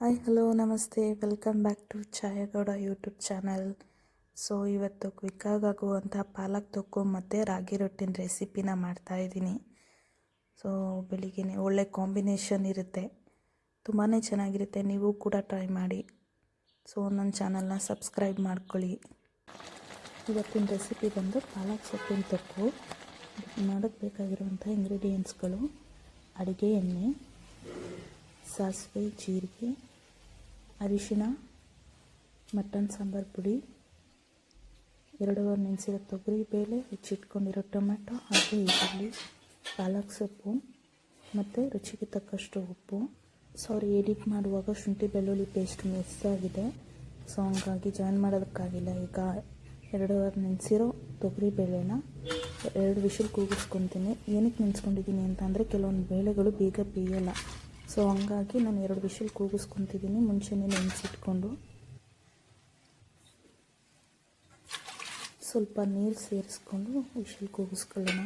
Hi, hello, ನಮಸ್ತೆ. Welcome back to Chaya Gowda YouTube channel. So, ಇವತ್ತು ಕ್ವಿಕ್ಕಾಗಿ ಆಗುವಂಥ ಪಾಲಕ್ ತೊಕ್ಕು ಮತ್ತು ರಾಗಿ ರೊಟ್ಟಿನ ರೆಸಿಪಿನ ಮಾಡ್ತಾಯಿದ್ದೀನಿ ಸೊ ಬೆಳಿಗ್ಗೆ ಒಳ್ಳೆ ಕಾಂಬಿನೇಷನ್ ಇರುತ್ತೆ. ತುಂಬಾ ಚೆನ್ನಾಗಿರುತ್ತೆ. ನೀವು ಕೂಡ ಟ್ರೈ ಮಾಡಿ. ಸೊ, ನನ್ನ ಚಾನಲ್ನ ಸಬ್ಸ್ಕ್ರೈಬ್ ಮಾಡ್ಕೊಳ್ಳಿ. ಇವತ್ತಿನ ರೆಸಿಪಿ ಬಂದು ಪಾಲಕ್ ಸೊಪ್ಪಿನ ತೊಕ್ಕು. ಮಾಡೋಕ್ಕೆ ಬೇಕಾಗಿರುವಂಥ ಇಂಗ್ರೀಡಿಯೆಂಟ್ಸ್ಗಳು ಅಡುಗೆ ಎಣ್ಣೆ, ಸಾಸಿವೆ, ಜೀರಿಗೆ ಅರಿಶಿಣ ಮಟನ್ ಸಾಂಬಾರು ಪುಡಿ ಎರಡು ನೆನೆಸಿರೋ ತೊಗರಿ ಬೇಳೆ, ಹೆಚ್ಚಿಟ್ಕೊಂಡಿರೋ ಟೊಮೆಟೊ ಹಾಗೂ ಈರುಳ್ಳಿ, ಪಾಲಕ್ ಸೊಪ್ಪು ಮತ್ತು ರುಚಿಗೆ ತಕ್ಕಷ್ಟು ಉಪ್ಪು. ಸಾರಿ, ಎಡಿಟ್ ಮಾಡುವಾಗ ಶುಂಠಿ ಬೆಳ್ಳುಳ್ಳಿ ಪೇಸ್ಟ್ ಮಿಸ್ ಆಗಿದೆ. ಸೊ ಹಂಗಾಗಿ ಜಾಯ್ನ್ ಮಾಡೋದಕ್ಕಾಗಿಲ್ಲ. ಈಗ ಎರಡು ಅವರ್ ನೆನೆಸಿರೋ ತೊಗರಿ ಬೇಳೆನ ಎರಡು ವಿಷಲ್ ಕೂಗಿಸ್ಕೊತೀನಿ. ಏನಕ್ಕೆ ನೆನೆಸ್ಕೊಂಡಿದ್ದೀನಿ ಅಂತಂದರೆ ಕೆಲವೊಂದು ಬೇಳೆಗಳು ಬೇಗ ಬೇಯಲ್ಲ. ಸೊ ಹಂಗಾಗಿ ನಾನು ಎರಡು ವಿಷಲ್ ಕೂಗಿಸ್ಕೊತಿದ್ದೀನಿ. ಮುಂಚೆನೇ ನೆನೆಸಿಟ್ಕೊಂಡು ಸ್ವಲ್ಪ ನೀರು ಸೇರಿಸ್ಕೊಂಡು ವಿಷಲ್ ಕೂಗಿಸ್ಕೊಳ್ಳೋಣ.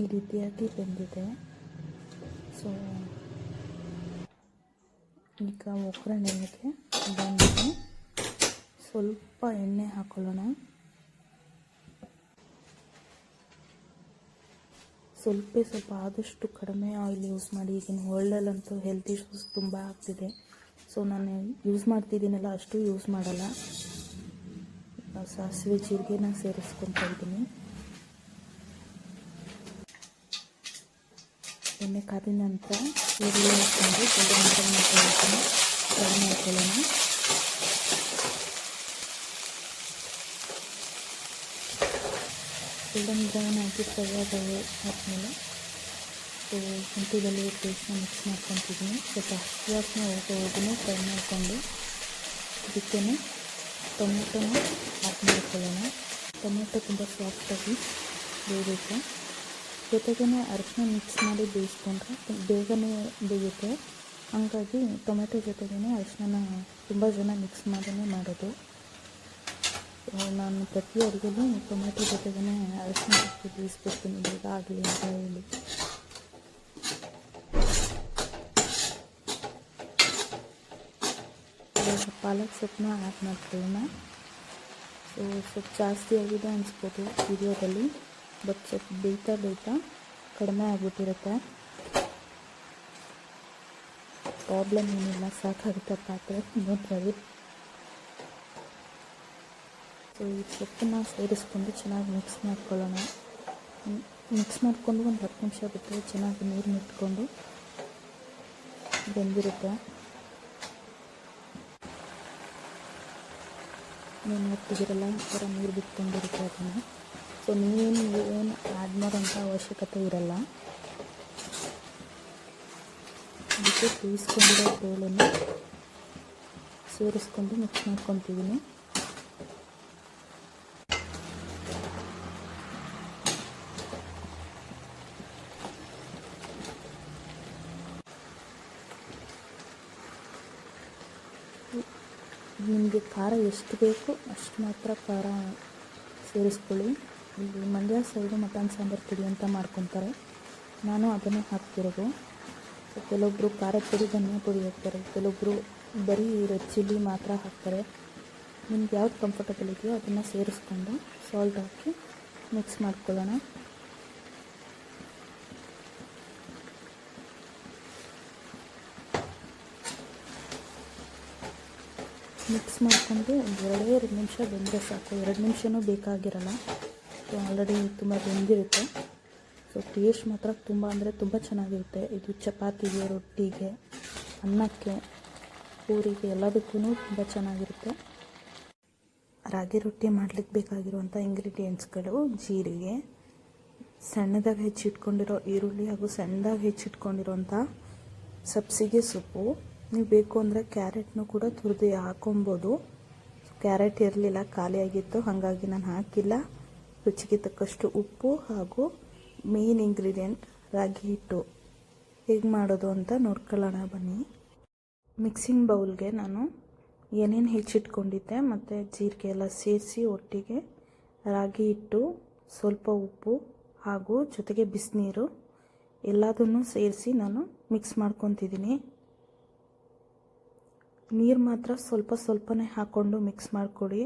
ಈ ರೀತಿಯಾಗಿ ಬೆಂದಿದೆ. ಸೊ ಈಗ ಒಗ್ಗರಣೆಗೆ ಬಂದಿದೆ. ಸ್ವಲ್ಪ ಎಣ್ಣೆ ಹಾಕೊಳ್ಳೋಣ. ಸ್ವಲ್ಪ ಸ್ವಲ್ಪ ಆದಷ್ಟು ಕಡಿಮೆ ಆಯಿಲ್ ಯೂಸ್ ಮಾಡಿ. ಈಗಿನ ವರ್ಲ್ಡಲ್ಲಂತೂ ಹೆಲ್ತ್ ಇಶ್ಯೂಸ್ ತುಂಬ ಆಗ್ತಿದೆ. ಸೊ ನಾನು ಯೂಸ್ ಮಾಡ್ತಿದ್ದೀನಲ್ಲ, ಅಷ್ಟು ಯೂಸ್ ಮಾಡಲ್ಲ. ಸಾಸಿವೆ ಜೀರಿಗೆನ ಸೇರಿಸ್ಕೊತಾ ಇದ್ದೀನಿ. ಎಣ್ಣೆ ಕಾದಿದ ನಂತರ ಈರುಳ್ಳಿ ಹಾಕ್ಕೊಂಡು ಸ್ವಲ್ಪ ಬ್ರೌನ್ ಮಾಡ್ಕೊಳ್ಳೋಣ ಫ್ರೈ ಮಾಡ್ಕೊಳ್ಳೋಣ ಗೋಲ್ಡನ್ ಬ್ರೌನ್ ಹಾಕಿ ಫ್ರೈ ಆಗಿ ಸೊ ಶುಂಠಿ ಪೇಸ್ಟ್ನ ಮಿಕ್ಸ್ ಮಾಡ್ಕೊತಿದ್ದೀನಿ. ಸ್ವಲ್ಪ ಹಸಿ ವಾಸನೆ ಹೋಗೋವರೆಗೂ ಫ್ರೈ ಮಾಡಿಕೊಂಡು ಅದಕ್ಕೆ ಟೊಮೆಟೊನ ಆ್ಯಡ್ ಮಾಡ್ಕೊಳ್ಳೋಣ. ಟೊಮೆಟೊ ತುಂಬ ಸಾಫ್ಟಾಗಿ ಬೇಯಬೇಕು. ಜೊತೆಗೇ ಅರಿಶಿನ ಮಿಕ್ಸ್ ಮಾಡಿ ಬೇಯಿಸ್ಕೊಂಡ್ರೆ ಬೇಗನೆ ಬೇಯುತ್ತೆ. ಹಂಗಾಗಿ ಟೊಮೆಟೊ ಜೊತೆಗೇ ಅರಿಶಿನ ತುಂಬ ಜನ ಮಿಕ್ಸ್ ಮಾಡೇ ಮಾಡೋದು. ನಾನು ಪ್ರತಿ ಅಡುಗೆಲೂ ಟೊಮೆಟೊ ಜೊತೆಗೇ ಅರಿಶಿನ ಹಾಕಿ ಬೇಯಿಸ್ಬಿಡ್ತೀನಿ, ಬೇಗ ಆಗಲಿ ಅಂತ ಹೇಳಿ. ಪಾಲಕ್ ಸೊಪ್ಪನ್ನ ಆ್ಯಡ್ ಮಾಡ್ಕೊಳ್ಳೋಣ. ಸೊ ಸ್ವಲ್ಪ ಜಾಸ್ತಿ ಆಗಿದೆ ಅನಿಸ್ಬೋದು ವಿಡಿಯೋದಲ್ಲಿ ಬಟ್ ಸ್ವಲ್ಪ ಬೇಯ್ತಾ ಬೇಯ್ತಾ ಕಡಿಮೆ ಆಗಿಬಿಟ್ಟಿರುತ್ತೆ. ಪ್ರಾಬ್ಲಮ್ ಏನಿಲ್ಲ, ಸಾಕಾಗುತ್ತೆ ಪಾತ್ರೆ ನೋಡ್ಬೋದು ಸೊ ಈ ಸೊಪ್ಪನ್ನ ಸೇರಿಸ್ಕೊಂಡು ಚೆನ್ನಾಗಿ ಮಿಕ್ಸ್ ಮಾಡ್ಕೊಳ್ಳೋಣ. ಮಿಕ್ಸ್ ಮಾಡಿಕೊಂಡು ಒಂದು ಹತ್ತು ನಿಮಿಷ ಬಿಟ್ಟು ಚೆನ್ನಾಗಿ ನೀರು ನಿಟ್ಕೊಂಡು ಬೆಂದಿರುತ್ತೆ. ನೀವು ನೋಡ್ತಿದ್ದೀರಲ್ಲ ಈ ಥರ ನೀರು ಬಿಟ್ಕೊಂಡಿರುತ್ತೆ ಅದನ್ನು. ಸೊ ನೀವೇನು ಏನು ಆ್ಯಡ್ ಮಾಡೋಂಥ ಅವಶ್ಯಕತೆ ಇರಲ್ಲ. ಅದಕ್ಕೆ ಬೇಯಿಸ್ಕೊಂಡಿರೋ ಬೇಳೆನ ಸೇರಿಸ್ಕೊಂಡು ಮಿಕ್ಸ್ ಮಾಡ್ಕೊತಿದ್ದೀನಿ. ನಿಮಗೆ ಖಾರ ಎಷ್ಟು ಬೇಕು ಅಷ್ಟು ಮಾತ್ರ ಖಾರ ಸೇರಿಸ್ಕೊಳ್ಳಿ. ಇಲ್ಲಿ ಮಂಡ್ಯ ಸೈಡು ಮಟನ್ ಸಾಂಬಾರು ಪುಡಿ ಅಂತ ಮಾಡ್ಕೊತಾರೆ. ನಾನು ಅದನ್ನೇ ಹಾಕ್ತಿರೋದು. ಕೆಲವೊಬ್ಬರು ಖಾರದ ಪುಡಿ, ಧನಿಯಾ ಪುಡಿ ಹಾಕ್ತಾರೆ. ಕೆಲವೊಬ್ಬರು ಬರೀ ರೆಡ್ ಚಿಲ್ಲಿ ಮಾತ್ರ ಹಾಕ್ತಾರೆ. ನಿಮ್ಗೆ ಯಾವ್ದು ಕಂಫರ್ಟಬಲ್ ಇದೆಯೋ ಅದನ್ನು ಸೇರಿಸ್ಕೊಂಡು ಸಾಲ್ಟ್ ಹಾಕಿ ಮಿಕ್ಸ್ ಮಾಡ್ಕೊಳ್ಳೋಣ. ಮಿಕ್ಸ್ ಮಾಡಿಕೊಂಡು ಎರಡೇ ಎರಡು ನಿಮಿಷ ಬೆಂದರೆ ಸಾಕು. ಎರಡು ನಿಮಿಷನೂ ಬೇಕಾಗಿರಲ್ಲ. ಸೊ ಆಲ್ರೆಡಿ ತುಂಬ ಬೆಂದಿರುತ್ತೆ. ಸೊ ಟೇಸ್ಟ್ ಮಾತ್ರ ತುಂಬ ಅಂದರೆ ತುಂಬ ಚೆನ್ನಾಗಿರುತ್ತೆ. ಇದು ಚಪಾತಿಗೆ, ರೊಟ್ಟಿಗೆ, ಅನ್ನಕ್ಕೆ, ಪೂರಿಗೆ ಎಲ್ಲದಕ್ಕೂ ತುಂಬ ಚೆನ್ನಾಗಿರುತ್ತೆ. ರಾಗಿ ರೊಟ್ಟಿ ಮಾಡ್ಲಿಕ್ಕೆ ಬೇಕಾಗಿರುವಂಥ ಇಂಗ್ರೀಡಿಯೆಂಟ್ಸ್ಗಳು ಜೀರಿಗೆ, ಸಣ್ಣದಾಗಿ ಹೆಚ್ಚಿಟ್ಕೊಂಡಿರೋ ಈರುಳ್ಳಿ ಹಾಗೂ ಸಣ್ಣದಾಗಿ ಹೆಚ್ಚಿಟ್ಕೊಂಡಿರೋಂಥ ಸಬ್ಸಿಗೆ ಸೊಪ್ಪು. ನೀವು ಬೇಕು ಅಂದರೆ ಕ್ಯಾರೆಟ್ನೂ ಕೂಡ ತುರಿದು ಹಾಕೊಬೋದು. ಕ್ಯಾರೆಟ್ ಇರಲಿಲ್ಲ, ಖಾಲಿಯಾಗಿತ್ತು, ಹಾಗಾಗಿ ನಾನು ಹಾಕಿಲ್ಲ. ರುಚಿಗೆ ತಕ್ಕಷ್ಟು ಉಪ್ಪು ಹಾಗೂ ಮೇನ್ ಇಂಗ್ರೀಡಿಯೆಂಟ್ ರಾಗಿ ಹಿಟ್ಟು. ಹೇಗೆ ಮಾಡೋದು ಅಂತ ನೋಡ್ಕೊಳ್ಳೋಣ ಬನ್ನಿ. ಮಿಕ್ಸಿಂಗ್ ಬೌಲ್ಗೆ ನಾನು ಏನೇನು ಹೆಚ್ಚಿಟ್ಕೊಂಡಿದ್ದೆ ಮತ್ತು ಜೀರಿಗೆ ಎಲ್ಲ ಸೇರಿಸಿ ಒಟ್ಟಿಗೆ ರಾಗಿ ಹಿಟ್ಟು, ಸ್ವಲ್ಪ ಉಪ್ಪು ಹಾಗೂ ಜೊತೆಗೆ ಬಿಸಿನೀರು ಎಲ್ಲದನ್ನು ಸೇರಿಸಿ ನಾನು ಮಿಕ್ಸ್ ಮಾಡ್ಕೊತಿದ್ದೀನಿ. ನೀರು ಮಾತ್ರ ಸ್ವಲ್ಪ ಸ್ವಲ್ಪನೇ ಹಾಕ್ಕೊಂಡು ಮಿಕ್ಸ್ ಮಾಡಿಕೊಡಿ.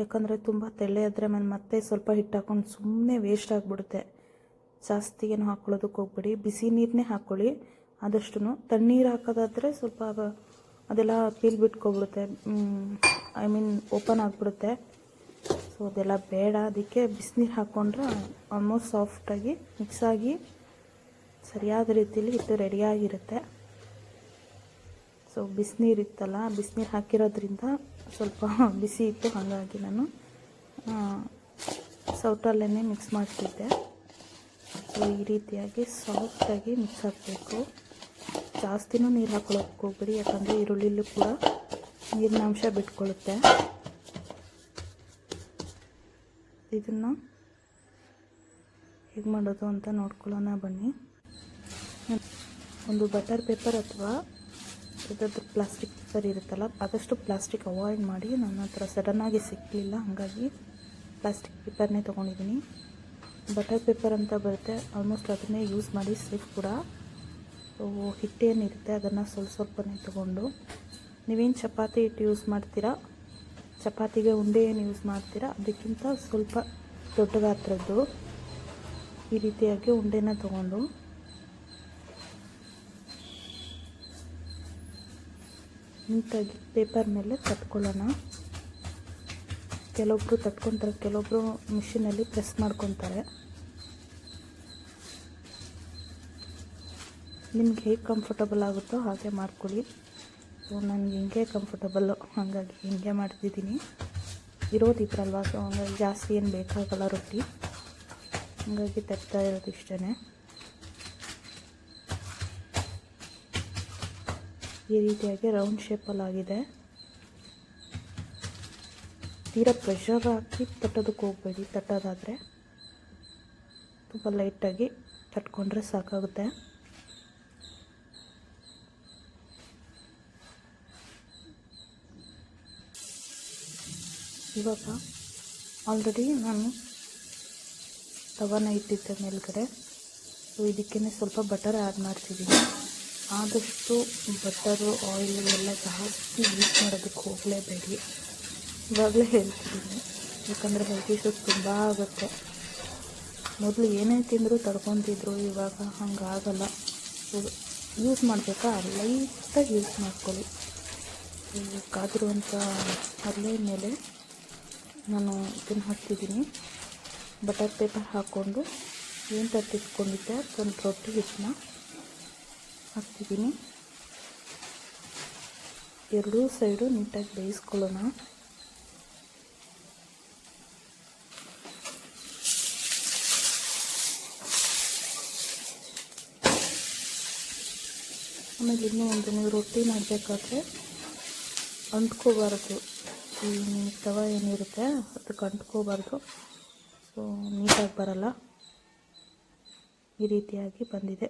ಯಾಕಂದರೆ ತುಂಬ ತೆಳ್ಳೆ ಆದರೆ ಆಮೇಲೆ ಮತ್ತೆ ಸ್ವಲ್ಪ ಹಿಟ್ಟು ಹಾಕ್ಕೊಂಡು ಸುಮ್ಮನೆ ವೇಸ್ಟ್ ಆಗಿಬಿಡುತ್ತೆ. ಜಾಸ್ತಿ ಏನು ಹಾಕ್ಕೊಳ್ಳೋದಕ್ಕೆ ಹೋಗ್ಬೇಡಿ. ಬಿಸಿ ನೀರನ್ನೇ ಹಾಕ್ಕೊಳ್ಳಿ ಆದಷ್ಟು ತಣ್ಣೀರು ಹಾಕೋದಾದರೆ ಸ್ವಲ್ಪ ಅದು- ಅದೆಲ್ಲ ಪೀಲ್ ಬಿಟ್ಕೊಬಿಡುತ್ತೆ. ಐ ಮೀನ್ ಓಪನ್ ಆಗಿಬಿಡುತ್ತೆ. ಸೊ ಅದೆಲ್ಲ ಬೇಡ. ಅದಕ್ಕೆ ಬಿಸಿನೀರು ಹಾಕ್ಕೊಂಡ್ರೆ ಆಲ್ಮೋಸ್ಟ್ ಸಾಫ್ಟಾಗಿ ಮಿಕ್ಸ್ ಆಗಿ ಸರಿಯಾದ ರೀತಿಯಲ್ಲಿ ಹಿಟ್ಟು ರೆಡಿಯಾಗಿರುತ್ತೆ ಸೊ ಬಿಸಿನೀರು ಇತ್ತಲ್ಲ, ಬಿಸಿನೀರು ಹಾಕಿರೋದ್ರಿಂದ ಸ್ವಲ್ಪ ಬಿಸಿ ಇತ್ತು, ಹಾಗಾಗಿ ನಾನು ಸೌಟಲ್ಲೇ ಮಿಕ್ಸ್ ಮಾಡ್ತಿದ್ದೆ. ಸೊ ಈ ರೀತಿಯಾಗಿ ಸಾಫ್ಟಾಗಿ ಮಿಕ್ಸ್ ಹಾಕಬೇಕು. ಜಾಸ್ತಿನೂ ನೀರು ಹಾಕೊಳ್ಳೋಕೆ ಹೋಗ್ಬಿಡಿ, ಯಾಕಂದರೆ ಈರುಳ್ಳಿಲೂ ಕೂಡ ನೀರಿನ ಅಂಶ ಬಿಟ್ಕೊಳ್ಳುತ್ತೆ ಇದನ್ನು ಹೇಗೆ ಮಾಡೋದು ಅಂತ ನೋಡ್ಕೊಳ್ಳೋಣ ಬನ್ನಿ. ಒಂದು ಬಟರ್ ಪೇಪರ್ ಅಥವಾ ಇದ್ರದ್ದು ಪ್ಲಾಸ್ಟಿಕ್ ಪೇಪರ್ ಇರುತ್ತಲ್ಲ ಆದಷ್ಟು ಪ್ಲಾಸ್ಟಿಕ್ ಅವಾಯ್ಡ್ ಮಾಡಿ ನನ್ನ ಹತ್ರ ಸಡನ್ನಾಗಿ ಸಿಕ್ಕಲಿಲ್ಲ ಹಾಗಾಗಿ ಪ್ಲಾಸ್ಟಿಕ್ ಪೇಪರ್ನೇ ತೊಗೊಂಡಿದ್ದೀನಿ. ಬಟರ್ ಪೇಪರ್ ಅಂತ ಬರುತ್ತೆ ಆಲ್ಮೋಸ್ಟ್ ಅದನ್ನೇ ಯೂಸ್ ಮಾಡಿ ಸೇಫ್ ಕೂಡ. ಸೊ ಹಿಟ್ಟೇನಿರುತ್ತೆ, ಅದನ್ನು ಸ್ವಲ್ಪ ಸ್ವಲ್ಪನೇ ತೊಗೊಂಡು. ನೀವೇನು ಚಪಾತಿ ಹಿಟ್ಟು ಯೂಸ್ ಮಾಡ್ತೀರಾ? ಚಪಾತಿಗೆ ಉಂಡೆ ಏನು ಯೂಸ್ ಮಾಡ್ತೀರಾ? ಅದಕ್ಕಿಂತ ಸ್ವಲ್ಪ ದೊಡ್ಡ ಗಾತ್ರದ್ದು ಈ ರೀತಿಯಾಗಿ ಉಂಡೆನ ತೊಗೊಂಡು. ನೀಟಾಗಿ ಪೇಪರ್ ಮೇಲೆ ತಟ್ಕೊಳ್ಳೋಣ. ಕೆಲವೊಬ್ಬರು ತಟ್ಕೊತಾರೆ ಕೆಲವೊಬ್ಬರು ಮಿಷಿನಲ್ಲಿ ಪ್ರೆಸ್ ಮಾಡ್ಕೊತಾರೆ. ನಿಮ್ಗೆ ಹೇಗೆ ಕಂಫರ್ಟಬಲ್ ಆಗುತ್ತೋ ಹಾಗೆ ಮಾಡ್ಕೊಳ್ಳಿ. ಸೊ ನನಗೆ ಹಿಂಗೆ ಕಂಫರ್ಟಬಲ್ಲು ಹಾಗಾಗಿ ಹಿಂಗೆ ಮಾಡ್ತಿದ್ದೀನಿ. ಇರೋದು ಇದ್ರಲ್ವಾ? ಸೊ ಹಂಗಾಗಿ ಜಾಸ್ತಿ ಏನು ಬೇಕಾಗಲ್ಲ ರೊಟ್ಟಿ. ಹಾಗಾಗಿ ತಟ್ತಾ ಇರೋದು ಇಷ್ಟೇ ಈ ರೀತಿಯಾಗಿ ರೌಂಡ್ ಶೇಪಲ್ಲಾಗಿದೆ ತೀರಾ ಪ್ರೆಷರ್ ಹಾಕಿ ತಟ್ಟೋದಕ್ಕೆ ಹೋಗಬೇಡಿ, ತಟ್ಟೋದಾದರೆ ತುಂಬ ಲೈಟಾಗಿ ತಟ್ಕೊಂಡ್ರೆ ಸಾಕಾಗುತ್ತೆ. ಇವಾಗ ಆಲ್ರೆಡಿ ನಾನು ತವನ ಇಟ್ಟಿದ್ದೆ ಮೇಲ್ಗಡೆ. ಸೊ ಇದಕ್ಕೇ ಸ್ವಲ್ಪ ಬಟರ್ ಆ್ಯಡ್ ಮಾಡ್ತಿದ್ದೀನಿ. ಆದಷ್ಟು ಬಟರು ಆಯಿಲ್ ಎಲ್ಲ ಜಾಸ್ತಿ ಯೂಸ್ ಮಾಡೋದಕ್ಕೆ ಹೋಗಲೇಬೇಡಿ. ಇವಾಗಲೇ ಹೇಳ್ತಿದ್ದೀನಿ. ಯಾಕಂದರೆ ಹೆಲ್ತ್ ಇಶ್ಯೂಸ್ ತುಂಬ ಆಗುತ್ತೆ. ಮೊದಲು ಏನೇ ತಿಂದರೂ ತಡ್ಕೊತಿದ್ರು, ಇವಾಗ ಹಂಗಾಗಲ್ಲ. ಯೂಸ್ ಮಾಡಬೇಕಾ? ಲೈಟಾಗಿ ಯೂಸ್ ಮಾಡ್ಕೊಳ್ಳಿ. ಕಾದಿರುವಂಥ ಅಲ್ಲೇ ಮೇಲೆ ನಾನು ಇದನ್ನು ಹಾಕ್ತಿದ್ದೀನಿ. ಬಟರ್ ಪೇಪರ್ ಹಾಕ್ಕೊಂಡು, ಏನು ತಟ್ಟಿಸ್ಕೊಂಡಿದ್ದೆ ಸ್ವಲ್ಪ ರೊಟ್ಟಿ ಹಿಟ್ಟನ್ನ. ಹಾಕ್ತಿದ್ದೀನಿ. ಎರಡೂ ಸೈಡು ನೀಟಾಗಿ ಬೇಯಿಸ್ಕೊಳ್ಳೋಣ. ಆಮೇಲೆ ಇನ್ನೂ ಒಂದು ನೀವು ರೊಟ್ಟಿ ಮಾಡಬೇಕಾದ್ರೆ ಅಂಟ್ಕೋಬಾರ್ದು. ಈ ತವ ಏನಿರುತ್ತೆ ಅದಕ್ಕೆ ಅಂಟ್ಕೋಬಾರ್ದು. ಸೊ ನೀಟಾಗಿ ಬರಲ್ಲ. ಈ ರೀತಿಯಾಗಿ ಬಂದಿದೆ.